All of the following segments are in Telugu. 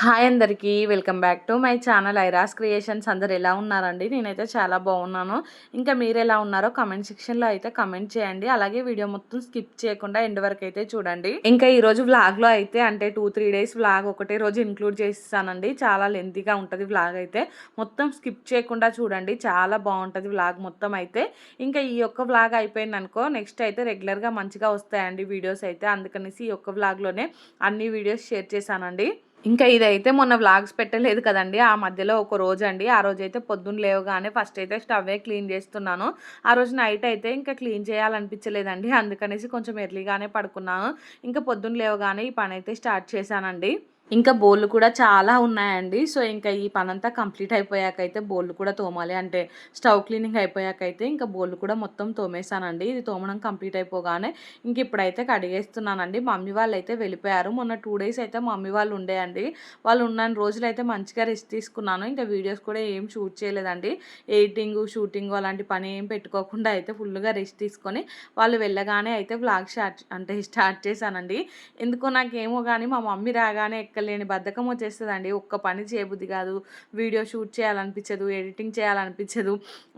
హాయ్ అందరికీ welcome back to my channel Airas creations. అందరు ఎలా ఉన్నారండి? నేనైతే చాలా బాగున్నాను. ఇంకా మీరు ఎలా ఉన్నారో కమెంట్ సెక్షన్లో అయితే కమెంట్ చేయండి. అలాగే వీడియో మొత్తం స్కిప్ చేయకుండా ఎండ్ వరకు అయితే చూడండి. ఇంకా ఈరోజు వ్లాగ్లో అయితే అంటే టూ త్రీ డేస్ వ్లాగ్ ఒకటే రోజు ఇంక్లూడ్ చేస్తానండి చాలా లెంతీగా ఉంటుంది వ్లాగ్ అయితే. మొత్తం స్కిప్ చేయకుండా చూడండి. చాలా బాగుంటుంది వ్లాగ్ మొత్తం అయితే. ఇంకా ఈ ఒక్క వ్లాగ్ అయిపోయింది అనుకో నెక్స్ట్ అయితే రెగ్యులర్గా మంచిగా వస్తాయండి వీడియోస్ అయితే. అందుకనేసి ఈ ఒక్క వ్లాగ్లోనే అన్ని వీడియోస్ షేర్ చేశానండి. ఇంకా ఇదైతే మొన్న వ్లాగ్స్ పెట్టలేదు కదండి ఆ మధ్యలో ఒక రోజు అండి ఆ రోజు అయితే పొద్దున్న లేవగానే ఫస్ట్ అయితే స్టవ్వే క్లీన్ చేస్తున్నాను. ఆ రోజు నైట్ అయితే ఇంకా క్లీన్ చేయాలనిపించలేదండి అందుకనేసి కొంచెం ఎర్లీగానే పడుకున్నాను. ఇంకా పొద్దున్న లేవగానే ఈ పని అయితే స్టార్ట్ చేశానండి. ఇంకా బోళ్ళు కూడా చాలా ఉన్నాయండి. సో ఇంకా ఈ పనంతా కంప్లీట్ అయిపోయాక అయితే బోళ్ళు కూడా తోమాలి. అంటే స్టవ్ క్లీనింగ్ అయిపోయాక అయితే ఇంకా బోళ్ళు కూడా మొత్తం తోమేశానండి. ఇది తోమడం కంప్లీట్ అయిపోగానే ఇంక ఇప్పుడైతే కడిగేస్తున్నానండి. మమ్మీ వాళ్ళు అయితే వెళ్ళిపోయారు. మొన్న టూ డేస్ అయితే మమ్మీ వాళ్ళు ఉండేయండి వాళ్ళు ఉన్న రోజులు అయితే మంచిగా రెస్ట్ తీసుకున్నాను. ఇంకా వీడియోస్ కూడా ఏం షూట్ చేయలేదండి. ఎడిటింగ్ షూటింగ్ అలాంటి పని ఏం పెట్టుకోకుండా అయితే ఫుల్గా రెస్ట్ తీసుకొని వాళ్ళు వెళ్ళగానే అయితే వ్లాగ్ స్టార్ట్ అంటే స్టార్ట్ చేశానండి. ఎందుకో నాకేమో కానీ మా మమ్మీ రాగానే లెక్కలేని బద్ధకం వచ్చేస్తుందండి. ఒక్క పని చేయబుద్ధి కాదు. వీడియో షూట్ చేయాలనిపించదు ఎడిటింగ్ చేయాలనిపించదు.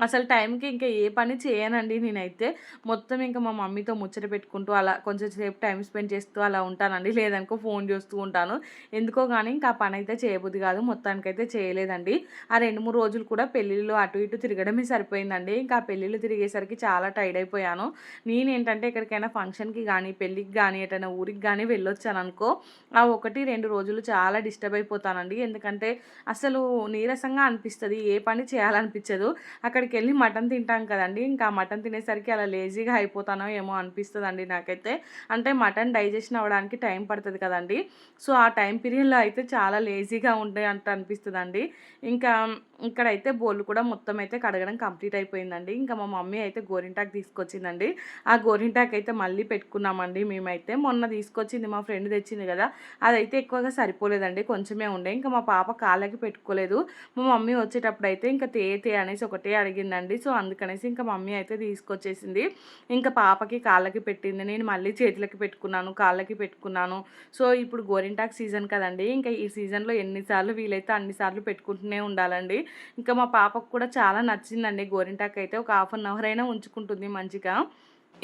అసలు టైంకి ఇంకా ఏ పని చేయనండి నేనైతే. మొత్తం ఇంకా మా మమ్మీతో ముచ్చట పెట్టుకుంటూ అలా కొంచెం సేపు టైం స్పెండ్ చేస్తూ అలా ఉంటానండి. లేదనుకో ఫోన్ చేస్తూ ఉంటాను. ఎందుకో కానీ ఇంకా ఆ పని అయితే చేయబుద్ధి కాదు. మొత్తానికైతే చేయలేదండి. ఆ రెండు మూడు రోజులు కూడా పెళ్ళిళ్ళు అటు ఇటు తిరగడమే సరిపోయిందండి. ఇంకా పెళ్ళిళ్ళు తిరిగేసరికి చాలా టైర్డ్ అయిపోయాను. నేను ఏంటంటే ఎక్కడికైనా ఫంక్షన్కి కానీ పెళ్ళికి కానీ ఎటైనా ఊరికి కానీ వెళ్ళొచ్చాను అనుకో ఆ ఒకటి రెండు రోజులు రోజులు చాలా డిస్టర్బ్ అయిపోతానండి. ఎందుకంటే అసలు నీరసంగా అనిపిస్తుంది. ఏ పని చేయాలనిపించదు. అక్కడికి వెళ్ళి మటన్ తింటాం కదండి. ఇంకా మటన్ తినేసరికి అలా లేజీగా అయిపోతానో ఏమో అనిపిస్తుందండి నాకైతే. అంటే మటన్ డైజెషన్ అవ్వడానికి టైం పడుతుంది కదండి. సో ఆ టైం పీరియడ్లో అయితే చాలా లేజీగా ఉండే అంట అనిపిస్తుందండి. ఇంకా ఇక్కడైతే బోళ్ళు కూడా మొత్తం అయితే కడగడం కంప్లీట్ అయిపోయిందండి. ఇంకా మా మమ్మీ అయితే గోరింటాకు తీసుకొచ్చిందండి. ఆ గోరింటాకు అయితే మళ్ళీ పెట్టుకున్నామండి మేమైతే. మొన్న తీసుకొచ్చింది మా ఫ్రెండ్ తెచ్చింది కదా అదైతే ఎక్కువగా సరిపోలేదండి కొంచెమే ఉండే. ఇంకా మా పాప కాళ్ళకి పెట్టుకోలేదు. మా మమ్మీ వచ్చేటప్పుడు అయితే ఇంకా తే తే అనేసి ఒకటే అడిగిందండి. సో అందుకనేసి ఇంకా మమ్మీ అయితే తీసుకొచ్చేసింది. ఇంకా పాపకి కాళ్ళకి పెట్టింది. నేను మళ్ళీ చేతులకి పెట్టుకున్నాను కాళ్ళకి పెట్టుకున్నాను. సో ఇప్పుడు గోరింటాకు సీజన్ కదండి. ఇంకా ఈ సీజన్లో ఎన్నిసార్లు వీలైతే అన్నిసార్లు పెట్టుకుంటూనే ఉండాలండి. ఇంకా మా పాపకు కూడా చాలా నచ్చిందండి. గోరింటాకు అయితే ఒక హాఫ్ అన్ అవర్ అయినా ఉంచుకుంటుంది మంచిగా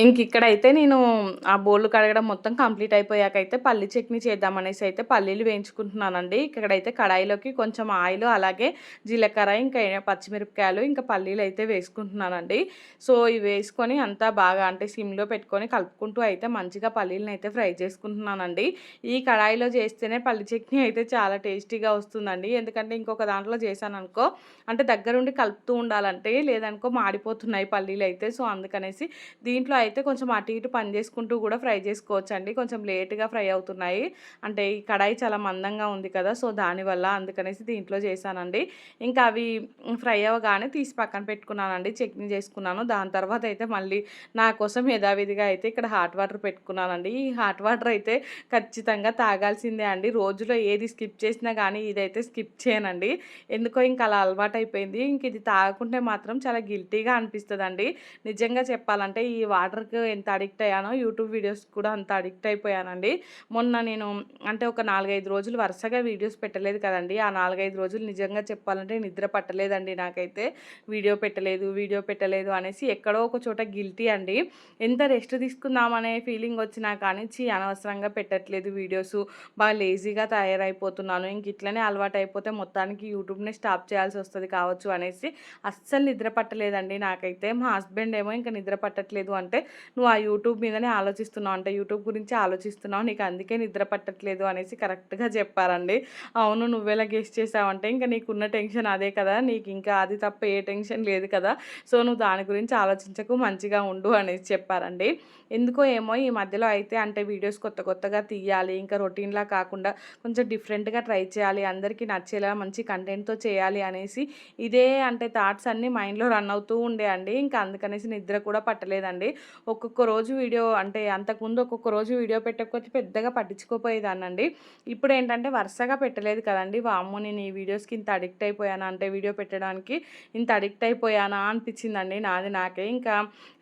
ఇంక ఇక్కడైతే నేను ఆ బోళ్ళు కడగడం మొత్తం కంప్లీట్ అయిపోయాక అయితే పల్లి చట్నీ చేద్దామనేసి అయితే పల్లీలు వేయించుకుంటున్నానండి. ఇక్కడైతే కడాయిలోకి కొంచెం ఆయిల్ అలాగే జీలకర్ర ఇంకా పచ్చిమిరపకాయలు ఇంకా పల్లీలు అయితే వేసుకుంటున్నానండి. సో ఇవి వేసుకొని అంతా బాగా అంటే సిమ్లో పెట్టుకొని కలుపుకుంటూ అయితే మంచిగా పల్లీలను అయితే ఫ్రై చేసుకుంటున్నానండి. ఈ కడాయిలో చేస్తేనే పల్లి చట్నీ అయితే చాలా టేస్టీగా వస్తుందండి. ఎందుకంటే ఇంకొక దాంట్లో చేశాను అనుకో అంటే దగ్గరుండి కలుపుతూ ఉండాలంటే లేదనుకో మాడిపోతున్నాయి పల్లీలు అయితే. సో అందుకనేసి దీంట్లో అయితే కొంచెం అటు ఇటు పని చేసుకుంటూ కూడా ఫ్రై చేసుకోవచ్చు అండి కొంచెం లేట్గా ఫ్రై అవుతున్నాయి. అంటే ఈ కడాయి చాలా మందంగా ఉంది కదా సో దానివల్ల అందుకనేసి దీంట్లో చేశానండి. ఇంకా అవి ఫ్రై అవ్వగానే తీసి పక్కన పెట్టుకున్నానండి. చట్నీ చేసుకున్నాను. దాని తర్వాత అయితే మళ్ళీ నా కోసం యథావిధిగా అయితే ఇక్కడ హాట్ వాటర్ పెట్టుకున్నానండి. ఈ హాట్ వాటర్ అయితే ఖచ్చితంగా తాగాల్సిందే అండి. రోజులో ఏది స్కిప్ చేసినా కానీ ఇదైతే స్కిప్ చేయనండి. ఎందుకో ఇంకా అలా అలవాటు అయిపోయింది ఇంక ఇది తాగకుంటే మాత్రం చాలా గిల్టీగా అనిపిస్తుంది నిజంగా చెప్పాలంటే ఈ వాటర్ వాటర్కి ఎంత అడిక్ట్ అయ్యానో యూట్యూబ్ వీడియోస్ కూడా అంత అడిక్ట్ అయిపోయానండి. మొన్న నేను అంటే ఒక నాలుగైదు రోజులు వరుసగా వీడియోస్ పెట్టలేదు కదండి. ఆ నాలుగైదు రోజులు నిజంగా చెప్పాలంటే నిద్ర పట్టలేదండి నాకైతే. వీడియో పెట్టలేదు వీడియో పెట్టలేదు అనేసి ఎక్కడో ఒక చోట గిల్టీ అండి. ఎంత రెస్ట్ తీసుకుందామనే ఫీలింగ్ వచ్చినా కానీ అనవసరంగా పెట్టట్లేదు వీడియోస్. బాగా లేజీగా తయారైపోతున్నాను. ఇంక ఇట్లనే అలవాటు అయిపోతే మొత్తానికి యూట్యూబ్ని స్టాప్ చేయాల్సి వస్తుంది కావచ్చు అనేసి అస్సలు నిద్ర పట్టలేదండి నాకైతే. మా హస్బెండ్ ఏమో ఇంకా నిద్ర పట్టట్లేదు అంటే నువ్వు ఆ యూట్యూబ్ మీదనే ఆలోచిస్తున్నావు అంటే యూట్యూబ్ గురించి ఆలోచిస్తున్నావు నీకు అందుకే నిద్ర పట్టట్లేదు అనేసి కరెక్ట్గా చెప్పారండి. అవును నువ్వేలా గెస్ట్ చేసావంటే ఇంకా నీకున్న టెన్షన్ అదే కదా నీకు ఇంకా అది తప్ప ఏ టెన్షన్ లేదు కదా సో నువ్వు దాని గురించి ఆలోచించకు మంచిగా ఉండు అనేసి చెప్పారండి. ఎందుకో ఏమో ఈ మధ్యలో అయితే అంటే వీడియోస్ కొత్త కొత్తగా తీయాలి ఇంకా రొటీన్లా కాకుండా కొంచెం డిఫరెంట్గా ట్రై చేయాలి అందరికీ నచ్చేలా మంచి కంటెంట్తో చేయాలి అనేసి ఇదే అంటే థాట్స్ అన్నీ మైండ్లో రన్ అవుతూ ఉండే అండి. ఇంకా అందుకనేసి నిద్ర కూడా పట్టలేదండి. ఒక్కొక్క రోజు వీడియో అంటే అంతకుముందు ఒక్కొక్క రోజు వీడియో పెట్టకపోతే పెద్దగా పట్టించుకోపోయేదానండి ఇప్పుడు ఏంటంటే వరుసగా పెట్టలేదు కదండి. వామ్మో నేను ఈ వీడియోస్కి ఇంత అడిక్ట్ అయిపోయానా అంటే వీడియో పెట్టడానికి ఇంత అడిక్ట్ అయిపోయానా అనిపించిందండి నాది నాకే. ఇంకా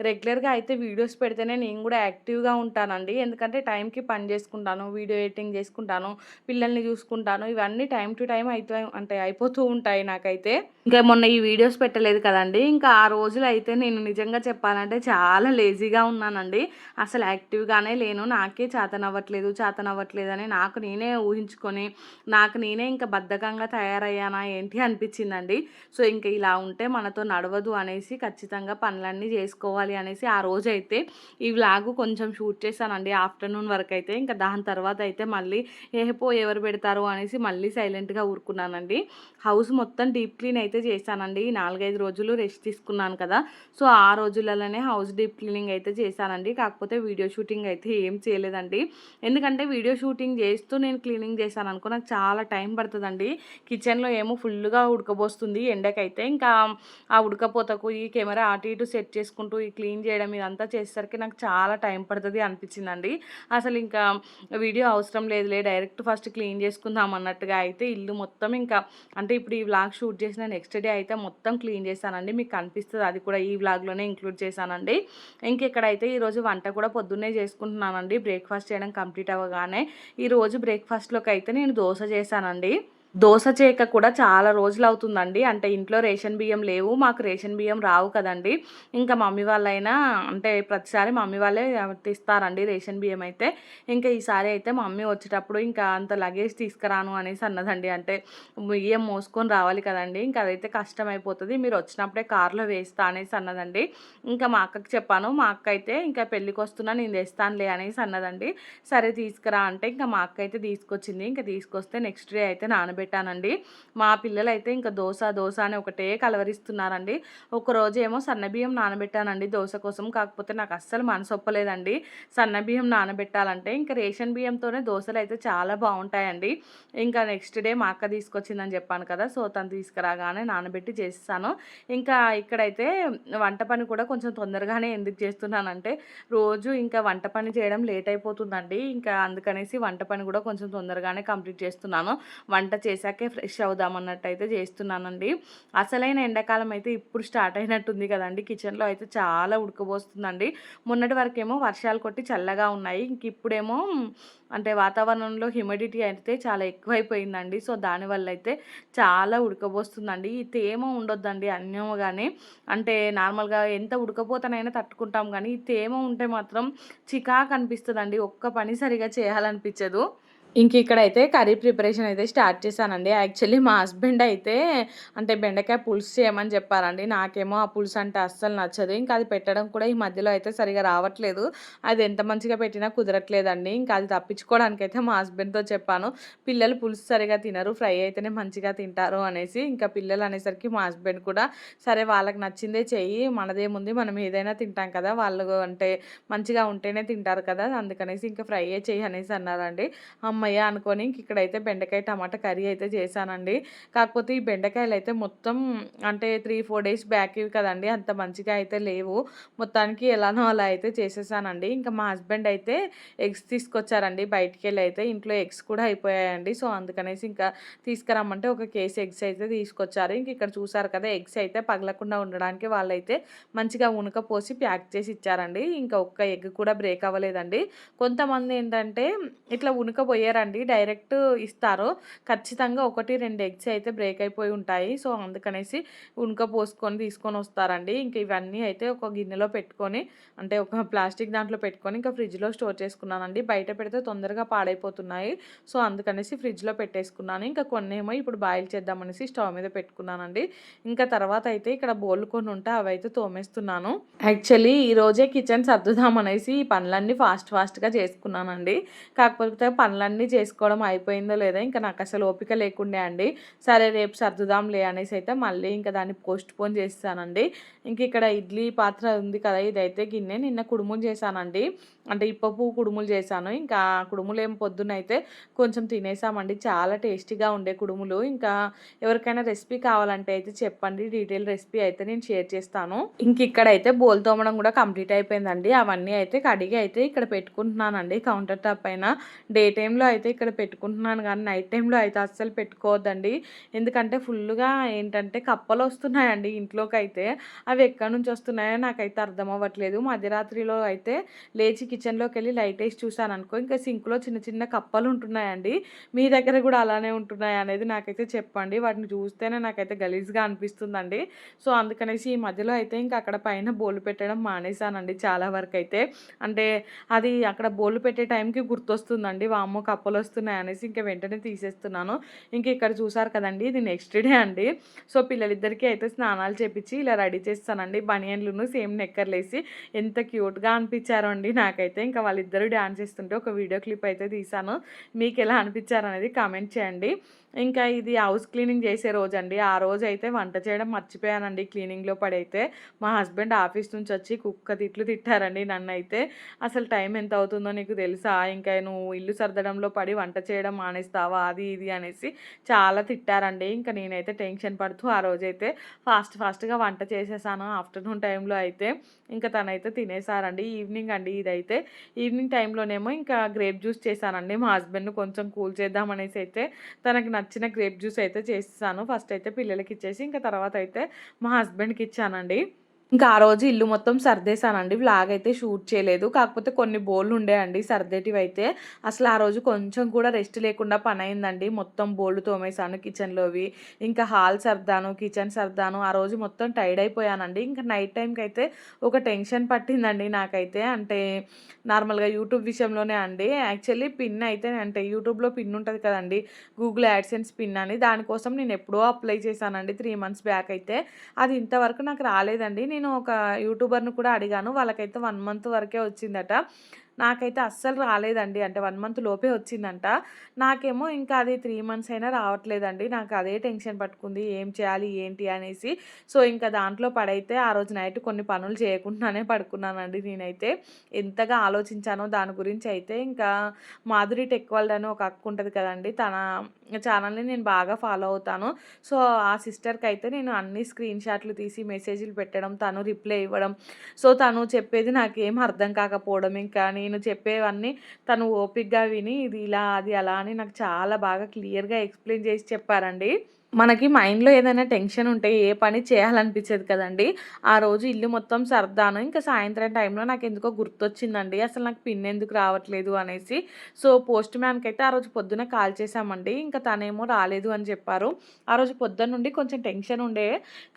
రెగ్యులర్గా అయితే వీడియోస్ పెడితేనే నేను కూడా యాక్టివ్‌గా ఉంటానండి. ఎందుకంటే టైంకి పని చేసుకుంటాను, వీడియో ఎడిటింగ్ చేసుకుంటాను, పిల్లల్ని చూసుకుంటాను. ఇవన్నీ టైం టు టైం అయితే అంటే అయిపోతూ ఉంటాయి నాకైతే. ఇంకా మొన్న ఈ వీడియోస్ పెట్టలేదు కదండీ! ఇంకా ఆ రోజులైతే నేను నిజంగా చెప్పాలంటే చాలా లేజీగా ఉన్నానండి. అసలు యాక్టివ్‌గానే లేను. నాకే చేతనవ్వట్లేదు, చేతనవ్వట్లేదని నాకు నేనే ఊహించుకొని, నాకు నేనే ఇంకా బద్ధకంగా తయారయ్యానా ఏంటి అనిపించిందండి. సో, ఇంక ఇలా ఉంటే మనతో నడవదు అనేసి ఖచ్చితంగా పనులన్నీ చేసుకోవాలి అనేసి ఆ రోజైతే ఈ వ్లాగ్ కొంచెం షూట్ చేశానండి ఆఫ్టర్‌నూన్ వరకు అయితే ఇంకా దాని తర్వాత అయితే మళ్ళీ ఏపో ఎవరు పెడతారు అనేసి మళ్ళీ సైలెంట్‌గా ఊరుకున్నానండి. హౌస్ మొత్తం డీప్ క్లీన్ అయితే చేశానండి. 4, 5 రోజులు రెస్ట్ తీసుకున్నాను కదా! సో, ఆ రోజులలోనే హౌస్ డీప్ క్లీనింగ్ అయితే చేశానండి. కాకపోతే వీడియో షూటింగ్ అయితే ఏం చేయలేదండి. ఎందుకంటే వీడియో షూటింగ్ చేస్తూ నేను క్లీనింగ్ చేశాను అనుకో నాకు చాలా టైం పడుతుందండి కిచెన్‌లో ఏమో ఫుల్లుగా ఉడకబోస్తుంది ఎండకైతే. ఇంకా ఆ ఉడకపోతకు ఈ కెమెరా అటు ఇటు సెట్ చేసుకుంటూ ఈ క్లీన్ చేయడం ఇదంతా చేసేసరికి నాకు చాలా చాలా టైం పడుతుంది అనిపించిందండి. అసలు ఇంకా వీడియో అవసరం లేదులే డైరెక్ట్ ఫస్ట్ క్లీన్ చేసుకుందాం అన్నట్టుగా అయితే ఇల్లు మొత్తం ఇంకా అంటే ఇప్పుడు ఈ వ్లాగ్ షూట్ చేసిన నెక్స్ట్ డే అయితే మొత్తం క్లీన్ చేశానండి. మీకు కనిపిస్తుంది అది కూడా ఈ వ్లాగ్‌లోనే ఇంక్లూడ్ చేశానండి. ఇంకెక్కడైతే ఈరోజు వంట కూడా పొద్దున్నే చేసుకుంటున్నానండి. బ్రేక్‌ఫాస్ట్ చేయడం కంప్లీట్ అవ్వగానే ఈరోజు బ్రేక్‌ఫాస్ట్‌లోకి అయితే నేను దోస చేశానండి. దోస చేయక కూడా చాలా రోజులు అవుతుందండి అంటే ఇంట్లో రేషన్ బియ్యం లేవు. మాకు రేషన్ బియ్యం రావు కదండి ఇంకా మమ్మీ వాళ్ళైనా అంటే ప్రతిసారి మమ్మీ వాళ్ళే తీస్తారండి రేషన్ బియ్యం అయితే. ఇంకా ఈసారి అయితే మమ్మీ వచ్చేటప్పుడు ఇంకా అంత లగేజ్ తీసుకురాను అనేసి అన్నదండి. అంటే బియ్యం మోసుకొని రావాలి కదండి ఇంకా అదైతే అయిపోతుంది మీరు వచ్చినప్పుడే కార్‌లో వేస్తా అనేసి అన్నదండి. ఇంకా మా అక్కకి చెప్పాను. మా అక్క అయితే ఇంకా పెళ్ళికొస్తున్నా నేను తెస్తానులే అనేసి అన్నదండి. సరే తీసుకురా అంటే ఇంకా మా అక్క అయితే తీసుకొచ్చింది. ఇంకా తీసుకొస్తే నెక్స్ట్ డే అయితే పెట్టానండి మా పిల్లలైతే ఇంకా దోశ దోశ అని ఒకటే కలవరిస్తున్నారండి. ఒకరోజేమో సన్నబియ్యం నానబెట్టానండి దోశ కోసం. కాకపోతే నాకు అస్సలు మనసొప్పలేదండి. సన్నబియ్యం నానబెట్టాలంటే ఇంకా రేషన్ బియ్యంతోనే దోశలు అయితే చాలా బాగుంటాయండి ఇంకా నెక్స్ట్ డే మా అక్క తీసుకొచ్చిందని చెప్పాను కదా! సో, తను తీసుకురాగానే నానబెట్టి చేస్తాను ఇంకా ఇక్కడైతే వంట పని కూడా కొంచెం తొందరగానే ఎందుకు చేస్తున్నానంటే రోజు ఇంకా వంట పని చేయడం లేట్ అయిపోతుందండి. ఇంకా అందుకనేసి వంట పని కూడా కొంచెం తొందరగానే కంప్లీట్ చేస్తున్నాను. వంట చేశాకే ఫ్రెష్ అవుదాం అన్నట్టయితే చేస్తున్నానండి. అసలైన ఎండాకాలం అయితే ఇప్పుడు స్టార్ట్ అయినట్టుంది కదండి కిచెన్‌లో అయితే చాలా ఉడకబోస్తుందండి. మొన్నటి వరకేమో వర్షాలు కొట్టి చల్లగా ఉన్నాయి. ఇంక ఇప్పుడేమో అంటే వాతావరణంలో హ్యూమిడిటీ అయితే చాలా ఎక్కువైపోయిందండి. సో, దానివల్ల అయితే చాలా ఉడకబోస్తుందండి. ఈ తేమ ఉండొద్దండి అన్నేమో కానీ అంటే నార్మల్‌గా ఎంత ఉడకపోతనైనా తట్టుకుంటాం కానీ ఈ తేమ ఉంటే మాత్రం చికాకు అనిపిస్తుందండి ఒక్క పని సరిగా చేయాలనిపించదు. ఇంక ఇక్కడైతే కర్రీ ప్రిపరేషన్ అయితే స్టార్ట్ చేశానండి. యాక్చువల్లీ మా హస్బెండ్ అయితే అంటే బెండకాయ పులుసు చేయమని చెప్పారండి. నాకేమో ఆ పులుసు అంటే అస్సలు నచ్చదు. ఇంకా అది పెట్టడం కూడా ఈ మధ్యలో అయితే సరిగా రావట్లేదు. అది ఎంత మంచిగా పెట్టినా కుదరట్లేదండి. ఇంకా అది తప్పించుకోవడానికి అయితే మా హస్బెండ్‌తో చెప్పాను. పిల్లలు పులుసు సరిగా తినరు. ఫ్రై అయితేనే మంచిగా తింటారు అనేసి. ఇంకా పిల్లలు అనేసరికి మా హస్బెండ్ కూడా సరే వాళ్ళకి నచ్చిందే చెయ్యి. మనదేముంది మనం ఏదైనా తింటాం కదా! వాళ్ళు అంటే మంచిగా ఉంటేనే తింటారు కదా! అందుకనేసి ఇంకా ఫ్రైయే చెయ్యి అనేసి అన్నారండి. అమ్మయ్యా అనుకోని ఇంక ఇక్కడైతే బెండకాయ టమాటా కర్రీ అయితే చేశానండి. కాకపోతే ఈ బెండకాయలు అయితే మొత్తం అంటే 3, 4 డేస్ బ్యాక్ ఇవి కదండి అంత మంచిగా అయితే లేవు. మొత్తానికి ఎలానో అలా అయితే చేసేసానండి. ఇంకా మా హస్బెండ్ అయితే ఎగ్స్ తీసుకొచ్చారండి బయటికి వెళ్ళి అయితే. ఇంట్లో ఎగ్స్ కూడా అయిపోయాయండి. సో, అందుకనేసి ఇంకా తీసుకురమ్మంటే ఒక కేస్ ఎగ్స్ అయితే తీసుకొచ్చారు. ఇంక ఇక్కడ చూసారు కదా! ఎగ్స్ అయితే పగలకుండా ఉండడానికి వాళ్ళైతే మంచిగా ఉనక పోసి ప్యాక్ చేసి ఇచ్చారండి. ఇంకా ఒక్క ఎగ్ కూడా బ్రేక్ అవ్వలేదండి. కొంతమంది ఏంటంటే ఇట్లా ఉనకబోయరండి. డైరెక్ట్ ఇస్తారు. ఖచ్చితంగా 1, 2 ఎగ్స్ అయితే బ్రేక్ అయిపోయి ఉంటాయి. సో, అందుకనేసి ఉనక పోసుకొని తీసుకొని వస్తారండి ఇంకా ఇవన్నీ అయితే ఒక గిన్నెలో పెట్టుకొని అంటే ఒక ప్లాస్టిక్ దాంట్లో పెట్టుకొని ఇంకా ఫ్రిడ్జ్‌లో స్టోర్ చేసుకున్నానండి. బయట పెడితే తొందరగా పాడైపోతున్నాయి. సో, అందుకనేసి ఫ్రిడ్జ్‌లో పెట్టేసుకున్నాను. ఇంకా కొన్ని ఏమో ఇప్పుడు బాయిల్ చేద్దామనేసి స్టవ్ మీద పెట్టుకున్నానండి. ఇంకా తర్వాత అయితే ఇక్కడ బోల్ కొన్ని ఉంటే అవైతే తోమేస్తున్నాను. యాక్చువల్లీ ఈరోజే కిచెన్ సర్దుదామనేసి ఈ పనులన్నీ ఫాస్ట్ ఫాస్ట్‌గా చేసుకున్నానండి. కాకపోతే పనులన్నీ చేసుకోవడం అయిపోయిందో లేదో ఇంకా నాకు అసలు ఓపిక లేకుండే అండి. సరే రేపు సర్దుదాంలే అనేసి అయితే మళ్ళీ ఇంకా దాన్ని పోస్ట్ పోన్ చేస్తానండి ఇంక ఇక్కడ ఇడ్లీ పాత్ర ఉంది కదా! ఇదైతే గిన్నె నిన్న కుడుము చేశానండి. అంటే ఇప్పపు కుడుములు చేశాను. ఇంకా కుడుములు ఏం పొద్దునైతే కొంచెం తినేసామండి. చాలా టేస్టీగా ఉండే కుడుములు. ఇంకా ఎవరికైనా రెసిపీ కావాలంటే అయితే చెప్పండి. డీటెయిల్ రెసిపీ అయితే నేను షేర్ చేస్తాను. ఇంక ఇక్కడైతే బోల్ తోమడం కూడా కంప్లీట్ అయిపోయిందండి. అవన్నీ అయితే కడిగి అయితే ఇక్కడ పెట్టుకుంటున్నానండి కౌంటర్ టాప్ పైన. డే టైంలో అయితే ఇక్కడ పెట్టుకుంటున్నాను కానీ నైట్ టైంలో అయితే అస్సలు పెట్టుకోవద్దండి ఎందుకంటే ఫుల్గా ఏంటంటే కప్పలు వస్తున్నాయండి ఇంట్లోకి అయితే అవి ఎక్కడి నుంచి వస్తున్నాయో నాకైతే అర్థం అవ్వట్లేదు మధ్యరాత్రిలో అయితే లేచి కిచెన్లోకి వెళ్ళి లైట్ వేసి చూసాను అనుకో ఇంకా సింక్లో చిన్న చిన్న కప్పలు ఉంటున్నాయండి. మీ దగ్గర కూడా అలానే ఉంటున్నాయి అనేది నాకైతే చెప్పండి. వాటిని చూస్తేనే నాకైతే గలీజ్గా అనిపిస్తుందండి. సో అందుకనేసి ఈ మధ్యలో అయితే ఇంకా అక్కడ పైన బోలు పెట్టడం మానేశానండి చాలా వరకు అయితే. అంటే అది అక్కడ బోలు పెట్టే టైంకి గుర్తొస్తుందండి. వామ్మో కప్పలు వస్తున్నాయి అనేసి ఇంకా వెంటనే తీసేస్తున్నాను. ఇంక ఇక్కడ చూసారు కదండి ఇది నెక్స్ట్ డే అండి. సో పిల్లలిద్దరికీ అయితే స్నానాలు చేపించి ఇలా రెడీ చేస్తానండి. బనియన్లను సేమ్ నెక్కర్లేసి ఎంత క్యూట్గా అనిపించారండి అండి నాకైతే ఇంకా వాళ్ళిద్దరూ డ్యాన్స్ చేస్తుంటే ఒక వీడియో క్లిప్ అయితే తీసాను మీకు ఎలా అనిపించారనేది కామెంట్ చేయండి. ఇంకా ఇది హౌస్ క్లీనింగ్ చేసే రోజు అండి ఆ రోజు అయితే వంట చేయడం మర్చిపోయానండి. క్లీనింగ్లో పడైతే మా హస్బెండ్ ఆఫీస్ నుంచి వచ్చి కుక్క తిట్లు తిట్టారండి నన్ను అయితే అసలు టైం ఎంత అవుతుందో నీకు తెలుసా? ఇంకా నువ్వు ఇల్లు సర్దడంలో పడి వంట చేయడం మానేస్తావా? అది ఇది అనేసి చాలా తిట్టారండి. ఇంకా నేనైతే టెన్షన్ పడుతూ ఆ రోజైతే ఫాస్ట్ ఫాస్ట్గా వంట చేసేసాను. ఆఫ్టర్నూన్ టైంలో అయితే ఇంకా తనైతే తినేసారండి. ఈవినింగ్ అండి ఇదైతే. ఈవినింగ్ టైంలోనేమో ఇంకా గ్రేప్ జ్యూస్ చేశానండి. మా హస్బెండ్ కొంచెం కూల్ చేద్దామనేసి అయితే తనకి నచ్చిన గ్రేప్ జ్యూస్ అయితే చేస్తాను. ఫస్ట్ అయితే పిల్లలకి ఇచ్చేసి ఇంకా తర్వాత అయితే మా హస్బెండ్కి ఇచ్చానండి. ఇంకా ఆ రోజు ఇల్లు మొత్తం సర్దేశానండి. వ్లాగ్ అయితే షూట్ చేయలేదు. కాకపోతే కొన్ని బోళ్ళు ఉండేయండి సర్దేటివి అయితే అసలు ఆ రోజు కొంచెం కూడా రెస్ట్ లేకుండా పని అయిందండి మొత్తం బోళ్ళు తోమేశాను కిచెన్లోవి. ఇంకా హాల్ సర్దాను కిచెన్ సర్దాను. ఆ రోజు మొత్తం టైర్డ్ అయిపోయానండి. ఇంకా నైట్ టైంకి అయితే ఒక టెన్షన్ పట్టిందండి నాకైతే. అంటే నార్మల్గా యూట్యూబ్ విషయంలోనే అండి. యాక్చువల్లీ పిన్ అయితే అంటే యూట్యూబ్లో పిన్ ఉంటుంది కదండి. గూగుల్ యాడ్సెన్స్ పిన్ అని. దానికోసం నేను ఎప్పుడో అప్లై చేశానండి త్రీ మంత్స్ బ్యాక్ అయితే. అది ఇంతవరకు నాకు రాలేదండి. నేను నేను ఒక యూట్యూబర్ని కూడా అడిగాను. వాళ్ళకైతే వన్ మంత్ వరకే వచ్చిందట. నాకైతే అస్సలు రాలేదండి. అంటే వన్ మంత్ లోపే వచ్చిందంట. నాకేమో ఇంకా అది త్రీ మంత్స్ అయినా రావట్లేదండి. నాకు అదే టెన్షన్ పట్టుకుంది. ఏం చేయాలి? ఏంటి? అనేసి. సో ఇంకా దాంట్లో పడైతే ఆ రోజు నైట్ కొన్ని పనులు చేయకుండానే పడుకున్నానండి నేనైతే. ఎంతగా ఆలోచించానో దాని గురించి అయితే ఇంకా మాధురి టెక్ వరల్డ్ అని ఒక అక్క ఉంటుంది కదండి. తన ఛానల్ని నేను బాగా ఫాలో అవుతాను. సో ఆ సిస్టర్కి అయితే నేను అన్ని స్క్రీన్ షాట్లు తీసి మెసేజ్లు పెట్టడం తను రిప్లై ఇవ్వడం. సో తను చెప్పేది నాకేం అర్థం కాకపోవడం ఇంకా నేను చెప్పేవన్నీ తను ఓపిక్గా విని ఇది ఇలా అది అలా అని నాకు చాలా బాగా క్లియర్గా ఎక్స్ప్లెయిన్ చేసి చెప్పారండి. మనకి మైండ్లో ఏదైనా టెన్షన్ ఉంటే ఏ పని చేయాలనిపించేది కదండి. ఆ రోజు ఇల్లు మొత్తం సర్దాను ఇంకా సాయంత్రం టైంలో నాకు ఎందుకో గుర్తొచ్చిందండి. అసలు నాకు పిన్ ఎందుకు రావట్లేదు అనేసి. సో పోస్ట్ మ్యాన్కి అయితే ఆ రోజు పొద్దున కాల్ చేశామండి. ఇంకా తనేమో రాలేదు అని చెప్పారు. ఆ రోజు పొద్దున్న నుండి కొంచెం టెన్షన్ ఉండే.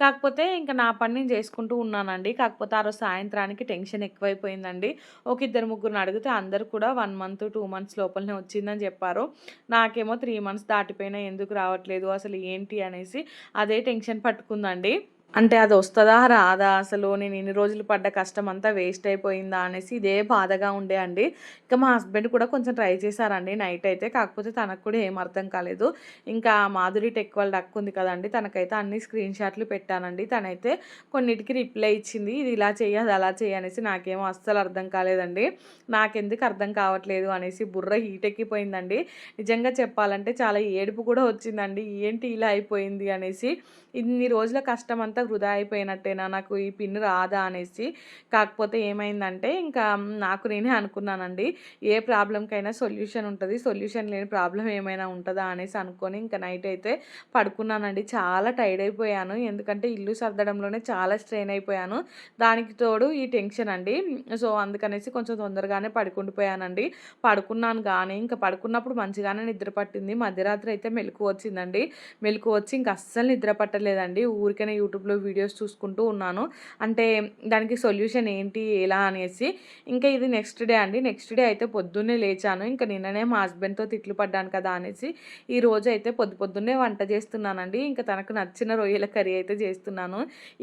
కాకపోతే ఇంకా నా పని నేను చేసుకుంటూ ఉన్నానండి. కాకపోతే ఆ రోజు సాయంత్రానికి టెన్షన్ ఎక్కువైపోయిందండి. ఒక ఇద్దరు ముగ్గురిని అడిగితే అందరు కూడా వన్ మంత్ టూ మంత్స్ లోపలనే వచ్చిందని చెప్పారు. నాకేమో త్రీ మంత్స్ దాటిపోయినా ఎందుకు రావట్లేదు? అసలు ఏంటి ఏంటి అనేసి అదే టెన్షన్ పట్టుకుందండి. అంటే అది వస్తుందా రాదా? అసలు నేను ఇన్ని రోజులు పడ్డ కష్టం అంతా వేస్ట్ అయిపోయిందా అనేసి ఇదే బాధగా ఉండే అండి. ఇంకా మా హస్బెండ్ కూడా కొంచెం ట్రై చేశారండి. నైట్ అయితే కాకపోతే తనకు కూడా ఏం అర్థం కాలేదు. ఇంకా మాధురి టెక్ వాళ్ళ డక్ ఉంది కదండి. తనకైతే అన్ని స్క్రీన్ షాట్లు పెట్టానండి. తనైతే కొన్నిటికి రిప్లై ఇచ్చింది. ఇది ఇలా చేయాలి అలా చేయనేసి నాకేమో అస్సలు అర్థం కాలేదండి. నాకెందుకు అర్థం కావట్లేదు అనేసి బుర్ర హీట్ ఎక్కిపోయిందండి. నిజంగా చెప్పాలంటే చాలా ఏడుపు కూడా వచ్చిందండి. ఏంటి ఇలా అయిపోయింది అనేసి ఇన్ని రోజుల కష్టం అంతా అంతా వృధా అయిపోయినట్టేనా? నాకు ఈ పిన్ రాదా అనేసి. కాకపోతే ఏమైందంటే ఇంకా నాకు నేనే అనుకున్నానండి ఏ ప్రాబ్లంకైనా సొల్యూషన్ ఉంటుంది సొల్యూషన్ లేని ప్రాబ్లం ఏమైనా ఉంటుందా అనేసి అనుకొని ఇంకా నైట్ అయితే పడుకున్నానండి. చాలా టైర్డ్ అయిపోయాను. ఎందుకంటే ఇల్లు సర్దడంలోనే చాలా స్ట్రెయిన్ అయిపోయాను. దానికి తోడు ఈ టెన్షన్ అండి. సో అందుకనేసి కొంచెం తొందరగానే పడుకుండిపోయానండి పడుకున్నాను కానీ ఇంకా పడుకున్నప్పుడు మంచిగానే నిద్ర పట్టింది. మధ్యరాత్రి అయితే మెలకు వచ్చిందండి. మెలకు వచ్చి ఇంకా అస్సలు నిద్ర పట్టలేదండి. ఊరికనే యూట్యూబ్ యూట్యూబ్లో వీడియోస్ చూసుకుంటూ ఉన్నాను. అంటే దానికి సొల్యూషన్ ఏంటి ఎలా అనేసి. ఇంకా ఇది నెక్స్ట్ డే అండి. నెక్స్ట్ డే అయితే పొద్దున్నే లేచాను. ఇంకా నిన్ననే మా హస్బెండ్తో తిట్లు పడ్డాను కదా అనేసి ఈ రోజు అయితే పొద్దు పొద్దున్నే వంట చేస్తున్నానండి. ఇంకా తనకు నచ్చిన రొయ్యల కర్రీ అయితే చేస్తున్నాను.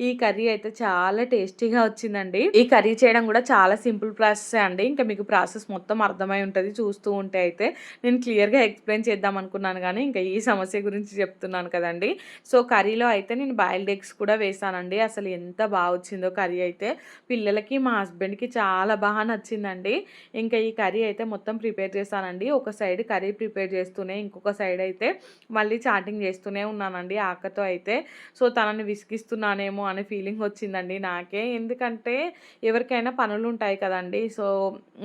ఈ కర్రీ అయితే చాలా టేస్టీగా వచ్చిందండి. ఈ కర్రీ చేయడం కూడా చాలా సింపుల్ ప్రాసెస్ అండి. ఇంకా మీకు ప్రాసెస్ మొత్తం అర్థమై ఉంటుంది చూస్తూ ఉంటే అయితే. నేను క్లియర్గా ఎక్స్ప్లెయిన్ చేద్దాం అనుకున్నాను కానీ ఇంకా ఈ సమస్య గురించి చెప్తున్నాను కదండి. సో కర్రీలో అయితే నేను బాయిల్డ్ ఎగ్స్ కూడా కూడా వేసానండి అసలు ఎంత బాగా వచ్చిందో కర్రీ అయితే. పిల్లలకి మా హస్బెండ్కి చాలా బాగా నచ్చిందండి. ఇంకా ఈ కర్రీ అయితే మొత్తం ప్రిపేర్ చేశానండి. ఒక సైడ్ కర్రీ ప్రిపేర్ చేస్తూనే ఇంకొక సైడ్ అయితే మళ్ళీ చాటింగ్ చేస్తూనే ఉన్నానండి ఆకతో అయితే. సో తనని విసిగిస్తున్నానేమో అనే ఫీలింగ్ వచ్చిందండి నాకే. ఎందుకంటే ఎవరికైనా పనులు ఉంటాయి కదండి. సో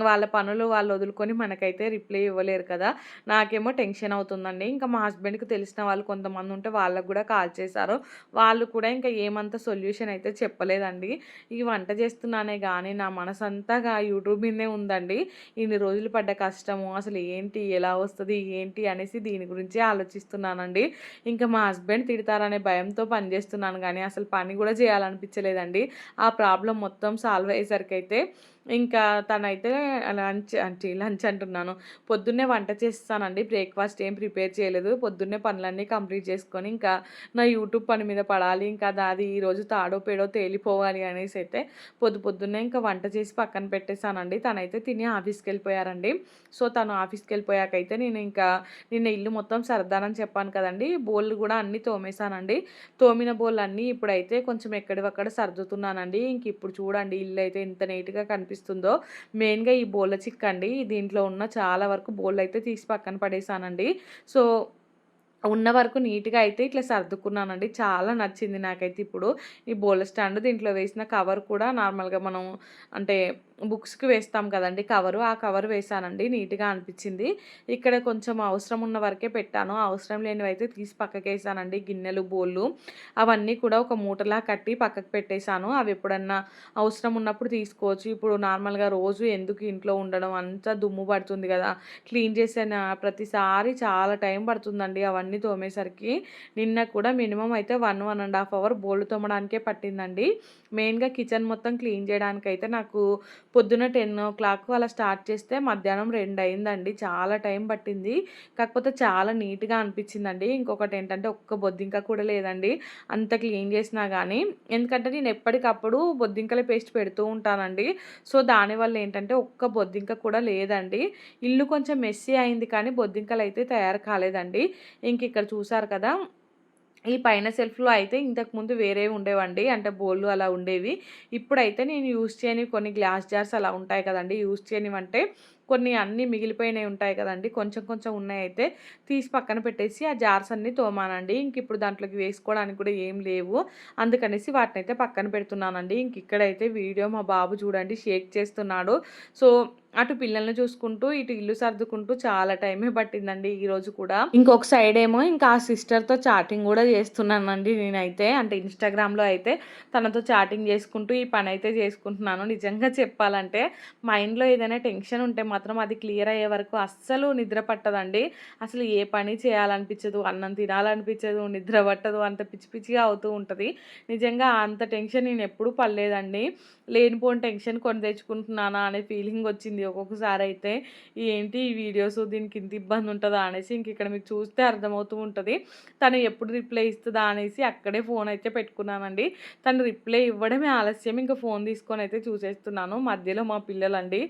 వాళ్ళ పనులు వాళ్ళు వదులుకొని మనకైతే రిప్లై ఇవ్వలేరు కదా. నాకేమో టెన్షన్ అవుతుందండి. ఇంకా మా హస్బెండ్కి తెలిసిన వాళ్ళు కొంతమంది ఉంటే వాళ్ళకు కూడా కాల్ చేశారు. వాళ్ళు కూడా ఇంకా ఏమంత సొల్యూషన్ అయితే చెప్పలేదండి. ఈ వంట చేస్తున్నానే కానీ నా మనసంతా యూట్యూబ్ మీదే ఉందండి. ఇన్ని రోజులు పడ్డ కష్టము అసలు ఏంటి ఎలా వస్తుంది ఏంటి అనేసి దీని గురించి ఆలోచిస్తున్నానండి. ఇంకా మా హస్బెండ్ తిడతారనే భయంతో పని చేస్తున్నాను కానీ అసలు పని కూడా చేయాలనిపించలేదండి. ఆ ప్రాబ్లం మొత్తం సాల్వ్ అయ్యేసరికి అయితే ఇంకా తనైతే లంచ్ అంటే లంచ్ అంటున్నాను. పొద్దున్నే వంట చేస్తానండి. బ్రేక్ఫాస్ట్ ఏం ప్రిపేర్ చేయలేదు. పొద్దున్నే పనులన్నీ కంప్లీట్ చేసుకొని ఇంకా నా యూట్యూబ్ పని మీద పడాలి. ఇంకా అది ఈరోజు తాడో పేడో తేలిపోవాలి అనేసి అయితే పొద్దు పొద్దున్నే ఇంకా వంట చేసి పక్కన పెట్టేశానండి. తనైతే తిని ఆఫీస్కి వెళ్ళిపోయారండి. సో తను ఆఫీస్కి వెళ్ళిపోయాకైతే నేను ఇంకా నిన్న ఇల్లు మొత్తం సర్దానని చెప్పాను కదండి. బోళ్ళు కూడా అన్నీ తోమేశానండి. తోమిన బోళ్ళు అన్నీ ఇప్పుడైతే కొంచెం ఎక్కడివక్కడ సర్దుతున్నానండి. ఇంక ఇప్పుడు చూడండి ఇల్లు అయితే ఇంత నీట్గా కనిపిస్తుంది. కనిపిస్తుందో మెయిన్గా ఈ బోళ్ళ చిక్ అండి. దీంట్లో ఉన్న చాలా వరకు బోళ్ళు అయితే తీసి పక్కన పడేసానండి. సో ఉన్న వరకు నీట్గా అయితే ఇట్లా సర్దుకున్నానండి. చాలా నచ్చింది నాకైతే ఇప్పుడు. ఈ బోల స్టాండ్ దీంట్లో వేసిన కవర్ కూడా నార్మల్గా మనం అంటే బుక్స్కి వేస్తాం కదండి. కవరు ఆ కవర్ వేసానండి. నీట్గా అనిపించింది. ఇక్కడ కొంచెం అవసరం ఉన్న వరకే పెట్టాను. అవసరం లేనివి అయితే తీసి పక్కకి వేసానండి గిన్నెలు బోళ్ళు అవన్నీ కూడా ఒక మూటలా కట్టి పక్కకు పెట్టేశాను. అవి ఎప్పుడన్నా అవసరం ఉన్నప్పుడు తీసుకోవచ్చు. ఇప్పుడు నార్మల్గా రోజు ఎందుకు ఇంట్లో ఉండడం? అంతా దుమ్ము పడుతుంది కదా. క్లీన్ చేసిన ప్రతిసారి చాలా టైం పడుతుందండి అవన్నీ తోమేసరికి. నిన్న కూడా మినిమం అయితే one one and half hour బోళ్ళు తోమడానికే పట్టిందండి. మెయిన్గా కిచెన్ మొత్తం క్లీన్ చేయడానికి అయితే నాకు పొద్దున టెన్ ఓ క్లాక్ అలా స్టార్ట్ చేస్తే మధ్యాహ్నం రెండు అయిందండి. చాలా టైం పట్టింది. కాకపోతే చాలా నీట్గా అనిపించిందండి. ఇంకొకటి ఏంటంటే ఒక్క బొద్దింక కూడా లేదండి. అంత క్లీన్ చేసినా కానీ ఎందుకంటే నేను ఎప్పటికప్పుడు బొద్దింకల పేస్ట్ పెడుతూ ఉంటానండి. సో దానివల్ల ఏంటంటే ఒక్క బొద్దింక కూడా లేదండి. ఇల్లు కొంచెం మెస్సీ అయింది కానీ బొద్దింకలు అయితే తయారు కాలేదండి. ఇంక ఇక్కడ చూసారు కదా ఈ పైన సెల్ఫ్లో అయితే ఇంతకుముందు వేరే ఉండేవండి. అంటే బోళ్ళు అలా ఉండేవి. ఇప్పుడైతే నేను యూస్ చేయని కొన్ని గ్లాస్ జార్స్ అలా ఉంటాయి కదండి. యూస్ చేయనివంటే కొన్ని అన్నీ మిగిలిపోయినవి ఉంటాయి కదండి. కొంచెం కొంచెం ఉన్నాయి అయితే తీసి పక్కన పెట్టేసి ఆ జార్స్ అన్నీ తోమానండి. ఇంక ఇప్పుడు దాంట్లోకి వేసుకోవడానికి కూడా ఏం లేవు. అందుకనేసి వాటిని అయితే పక్కన పెడుతున్నానండి. ఇంక ఇక్కడైతే వీడియో మా బాబు చూడండి షేక్ చేస్తున్నాడు. సో అటు పిల్లల్ని చూసుకుంటూ ఇటు ఇల్లు సర్దుకుంటూ చాలా టైమే పట్టిందండి ఈరోజు కూడా. ఇంకొక సైడ్ ఏమో ఇంకా ఆ సిస్టర్తో చాటింగ్ కూడా చేస్తున్నానండి నేనైతే. అంటే ఇన్స్టాగ్రామ్లో అయితే తనతో చాటింగ్ చేసుకుంటూ ఈ పని అయితే చేసుకుంటున్నాను. నిజంగా చెప్పాలంటే మైండ్లో ఏదైనా టెన్షన్ ఉంటే మాత్రం అది క్లియర్ అయ్యే వరకు అస్సలు నిద్ర పట్టదండి. అసలు ఏ పని చేయాలనిపించదు అన్నం తినాలనిపించదు నిద్ర పట్టదు అంత పిచ్చి పిచ్చిగా అవుతూ ఉంటుంది. నిజంగా అంత టెన్షన్ నేను ఎప్పుడూ పడలేదండి. లేనిపోని టెన్షన్ కొని తెచ్చుకుంటున్నానా అనే ఫీలింగ్ వచ్చింది ఒక్కొక్కసారి అయితే ఏంటి ఈ వీడియోస్ దీనికి ఇంత ఇబ్బంది ఉంటుందా అనేసి ఇంక ఇక్కడ మీకు చూస్తే అర్థమవుతూ ఉంటుంది. తను ఎప్పుడు రిప్లై ఇస్తుందా అనేసి అక్కడే ఫోన్ అయితే పెట్టుకున్నానండి. తను రిప్లై ఇవ్వడమే ఆలస్యం. ఇంకా ఫోన్ తీసుకొని అయితే చూసేస్తున్నాను. మధ్యలో మా పిల్లలండి